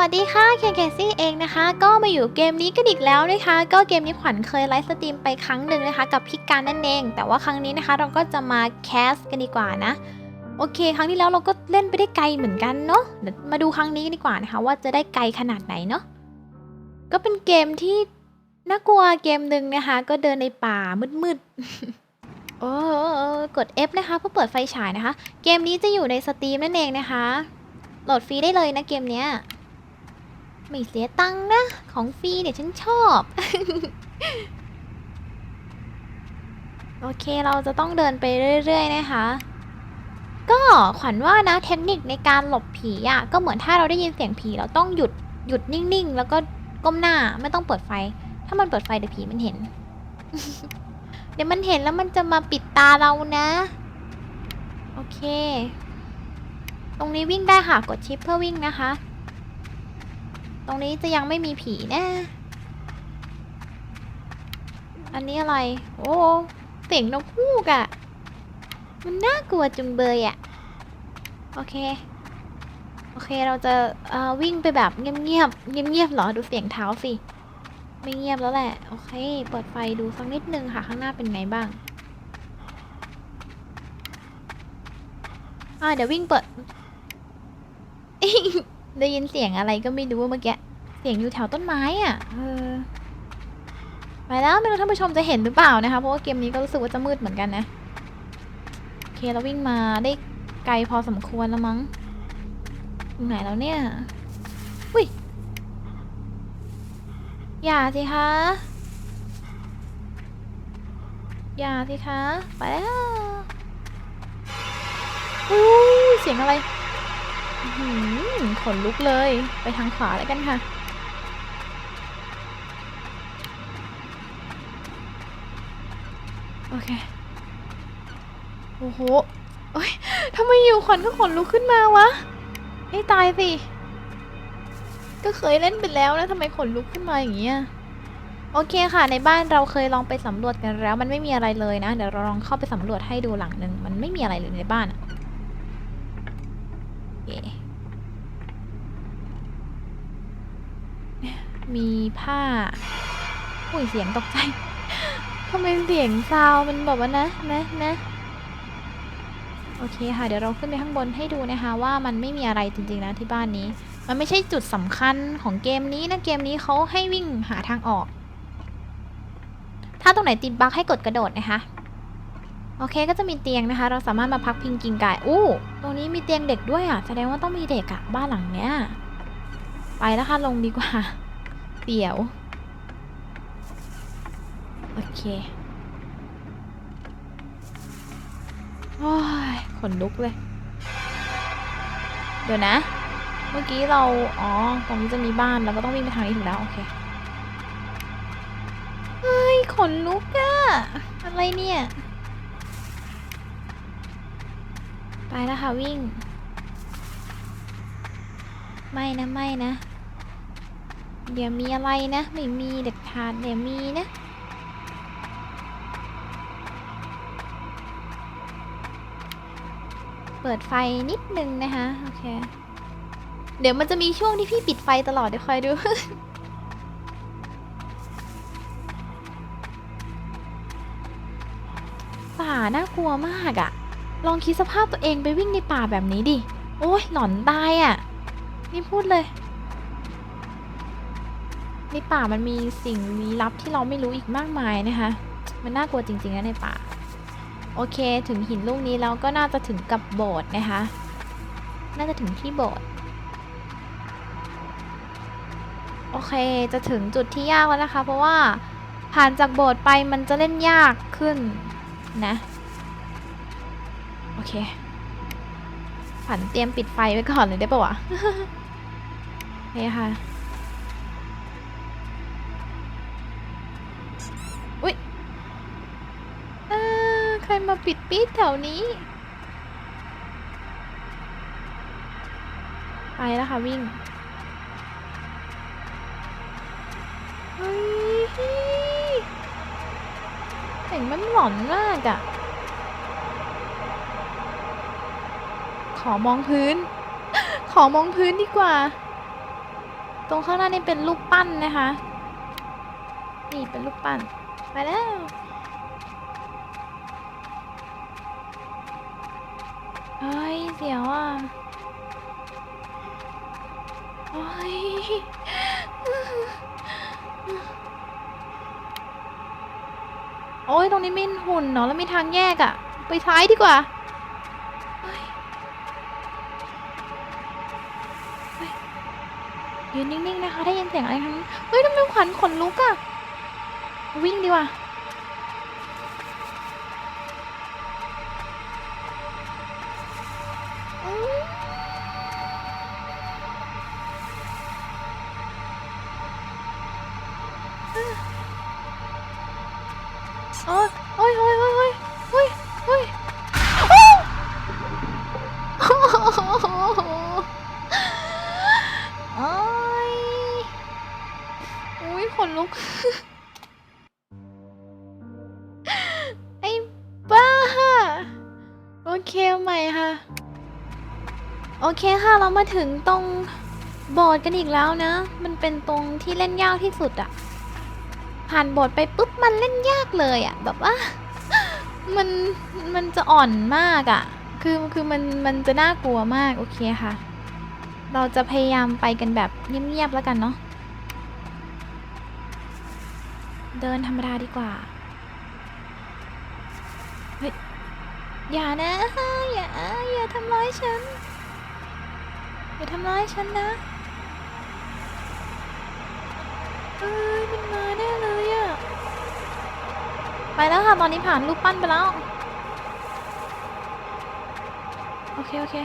สวัสดีค่ะเคนแคซี่เองนะคะ ก็มาอยู่เกมนี้กันอีกแล้วนะคะ ก็เกมนี้ขวัญเคยไลฟ์สตรีมไปครั้งหนึ่งนะคะ กับพิการนั่นเอง แต่ว่าครั้งนี้นะคะ เราก็จะมาแคสกันดีกว่านะ โอเค ครั้งที่แล้วเราก็เล่นไปได้ไกลเหมือนกันเนาะเดี๋ยวมาดูครั้งนี้ดีกว่านะคะ ว่าจะได้ไกลขนาดไหนเนาะก็เป็นเกมที่น่ากลัวเกมหนึ่งนะคะ ก็เดินในป่ามืดๆโอ้กด F นะคะเพื่อเปิดไฟฉายนะคะ เกมนี้จะอยู่ในสตรีมนั่นเองนะคะโหลดฟรีได้เลยนะเกมเนี้ย ไม่เสียตังค์นะ ของฟรีเนี่ยฉันชอบ โอเคเราจะต้องเดินไปเรื่อย ๆ นะคะ ก็ขวัญว่านะเทคนิคในการหลบผีอะ่ะก็เหมือนถ้าเราได้ยินเสียงผีเราต้องหยุดหยุดนิ่งๆ แล้วก็ก้มหน้าไม่ต้องเปิดไฟ ถ้ามันเปิดไฟเดี๋ยวผีมันเห็น เดี๋ยวมันเห็นแล้วมันจะมาปิดตาเรานะ โอเค ตรงนี้วิ่งได้ค่ะกดชิปเพื่อวิ่งนะคะ ตรงนี้จะยังไม่มีผีแนะอันนี้อะไร โอ้เสียงนกฮูกอะ่ะ มันน่ากลัวจุงเบยอะ่ะ โอเค โอเคเราจะวิ่งไปแบบเงียบๆเงียบๆเหรอ ดูเสียงเท้าสิ ไม่เงียบแล้วแหละ โอเค เปิดไฟดูสักนิดนึงค่ะ ข้างหน้าเป็นไงบ้าง อ่าเดี๋ยววิ่งเปิด ได้ยินเสียงอะไรก็ไม่รู้เมื่อกี้ เสียงอยู่แถวต้นไม้อะ เออ ไปแล้วไม่รู้ท่านผู้ชมจะเห็นหรือเปล่านะคะ เพราะว่าเกมนี้ก็รู้สึกว่าจะมืดเหมือนกันนะ โอเคเราวิ่งมาได้ไกลพอสมควรแล้วมั้งอยู่ไหนแล้วเนี่ย อุ้ย อย่าสิคะ อย่าสิคะ ไปแล้วอุ้ยเสียงอะไรอื้อหือ ขนลุกเลย ไปทางขวาแล้วกันค่ะ โอเค โอ้โหโอ้ยทำไมอยู่ขวัญก็ขนลุกขึ้นมาวะให้ตายสิ ก็เคยเล่นไปแล้วนะทำไมขนลุกขึ้นมาอย่างเงี้ยโอเคค่ะ ในบ้านเราเคยลองไปสำรวจกันแล้ว มันไม่มีอะไรเลยนะ เดี๋ยวเราลองเข้าไปสำรวจให้ดูหลังหนึ่งมันไม่มีอะไรเลยในบ้านอะ เคมีผ้าอุ้ยเสียงตกใจทำไมเสียงซาวมันแบบว่านะนะนะโอเคค่ะ เดี๋ยวเราขึ้นไปข้างบนให้ดูนะคะว่ามันไม่มีอะไรจริงๆนะที่บ้านนี้ มันไม่ใช่จุดสำคัญของเกมนี้นะเกมนี้เขาให้วิ่งหาทางออก ถ้าตรงไหนติดบั๊กให้กดกระโดดนะคะ โอเคก็จะมีเตียงนะคะ เราสามารถมาพักพิงกิงกายอู้ตรงนี้มีเตียงเด็กด้วยอะแสดงว่าต้องมีเด็กอะบ้านหลังเนี้ยไปแล้วค่ะลงดีกว่าเดี๋ยวโอเคโอ้ยขนลุกเลย เดี๋ยวนะ เมื่อกี้เรา อ๋อ ตรงนี้จะมีบ้านเราก็ต้องวิ่งไปทางนี้ถูกแล้ว โอเค เฮ้ย ขนลุกอะอะไรเนี่ย ไปแล้วค่ะวิ่ง ไม่นะไม่นะ เดี๋ยวมีอะไรนะ ไม่มีเด็ดขาดเดี๋ยวมีนะเปิดไฟนิดนึงนะคะโอเค เดี๋ยวมันจะมีช่วงที่พี่ปิดไฟตลอดเดี๋ยวคอยดู ป่าน่ากลัวมากอะ ลองคิดสภาพตัวเองไปวิ่งในป่าแบบนี้ดิ โอ้ยหลอนตายอะนี่พูดเลย ในป่ามันมีสิ่งลี้ลับที่เราไม่รู้อีกมากมายนะคะ มันน่ากลัวจริงๆนะในป่า โอเคถึงหินลูกนี้แล้วก็น่าจะถึงกับโบสถ์นะคะ น่าจะถึงที่โบสถ์โอเคจะถึงจุดที่ยากแล้วนะคะ เพราะว่าผ่านจากโบสถ์ไปมันจะเล่นยากขึ้นนะ โอเคผันเตรียมปิดไฟไว้ก่อนเลยได้ปะวะโอเคค่ะ อุ๊ยเออใครมาปิดปี๊ดแถวนี้ ไปแล้วค่ะ วิ่งเฮ้ยเห็นมันหลอนมากอะข อมองพื้น ขอมองพื้นดีกว่า ตรงข้างหน้านี่เป็นรูปปั้นนะคะ นี่เป็นรูปปั้น ไปแล้ว เฮ้ย เสียวอะโอ้ยโอ้ยตรงนี้มีหุ่นเนาะแล้วมีทางแยกอะไปซ้ายดีกว่า ยืนนิ่งๆนะคะได้ยินเสียงอะไรทั้งนั้นเฮ้ยทำไมขวัญขนลุกอะวิ่งดีกว่า ไอ้บ้า โอเคใหม่ค่ะ โอเคค่ะเรามาถึงตรงโบสถ์กันอีกแล้วนะ มันเป็นตรงที่เล่นยากที่สุดอะผ่านโบสถ์ไปปุ๊บมันเล่นยากเลยอะแบบว่ามันมันจะอ่อนมากอะคือคือมันมันจะน่ากลัวมากโอเคค่ะ เราจะพยายามไปกันแบบเงียบๆแล้วกันเนาะ เดินธรรมดาดีกว่าอย่านะ อย่า อย่าทำร้ายฉัน อย่าทำร้ายฉันนะเอ้ยมันมาแน่เลยอะไปแล้วค่ะ ตอนนี้ผ่านรูปปั้นไปแล้ว โอเค โอเค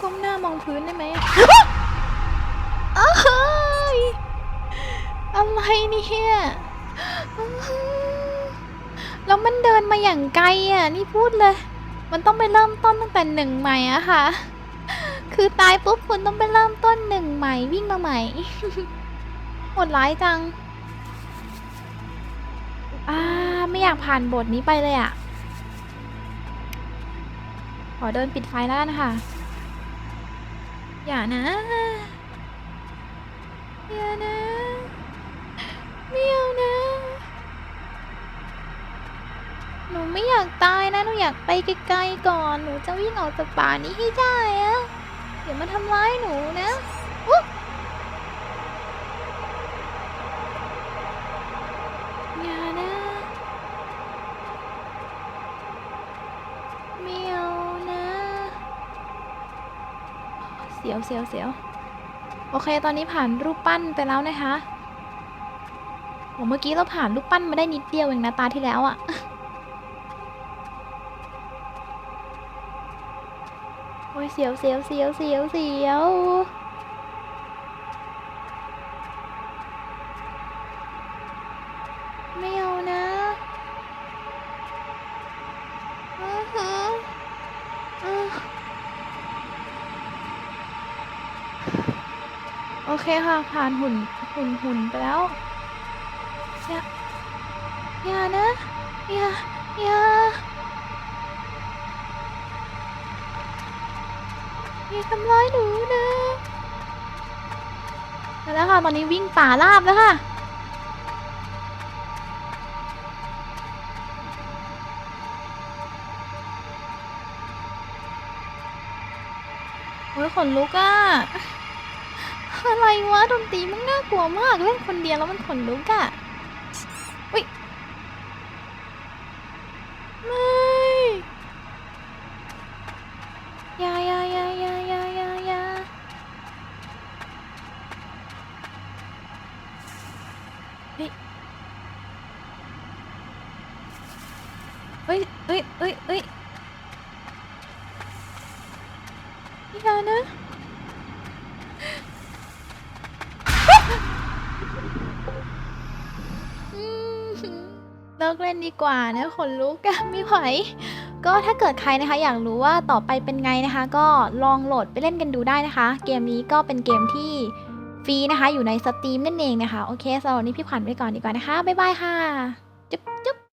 ก้มหน้ามองพื้นได้ไหมอะ อะไรเนี่ยแล้วมันเดินมาอย่างไกลอะ นี่พูดเลย มันต้องไปเริ่มต้นตั้งแต่หนึ่งใหม่อะค่ะ คือตายปุ๊บคุณต้องไปเริ่มต้นหนึ่งใหม่วิ่งมาใหม่โหดร้ายจัง อ่า ไม่อยากผ่านบทนี้ไปเลยอะขอเดินปิดไฟแล้วกันค่ะอย่านะ อย่านะ ไม่เอานะ หนูไม่อยากตายนะ หนูอยากไปไกลๆก่อน หนูจะวิ่งออกจากป่านี้ให้ได้อะเดี๋ยวมาทำร้ายหนูนะอุ๊อย่านะไม่เอานะ เสียวเสียวเสียวโอเค ตอนนี้ผ่านรูปปั้นไปแล้วนะคะ โหเมื่อกี้เราผ่านรูปปั้นมาได้นิดเดียวเองนะตาที่แล้วอะโอ้ยเสียวเสียวเสียวเสียวเสียวไม่เอานะอือหืออือโอเคค่ะ ผ่านหุ่นหุ่นหุ่นไปแล้ว อย่าอย่านะอย่าอย่าอย่าทำร้ายหนูนะแล้วค่ะตอนนี้วิ่งป่าลาบแล้วค่ะโอ้ยขนลุกอะอะไรวะดนตรีมันน่ากลัวมากเล่นคนเดียวแล้วมันขนลุกอะ เฮ้ยเฮ้ยเฮ้ยเฮ้ยอย่านะเลิกเล่นดีกว่านะขนลุกอะไม่ไหวก็ถ้าเกิดใครนะคะอยากรู้ว่าต่อไปเป็นไงนะคะ ก็ลองโหลดไปเล่นกันดูได้นะคะ เกมนี้ก็เป็นเกมที่ฟรีนะคะ อยู่ในสตรีมนั่นเองนะคะ โอเคสำหรับวันนี้พี่ขวัญไปก่อนดีกว่านะคะ บ๊ายบายค่ะ จุ๊บจุ๊บ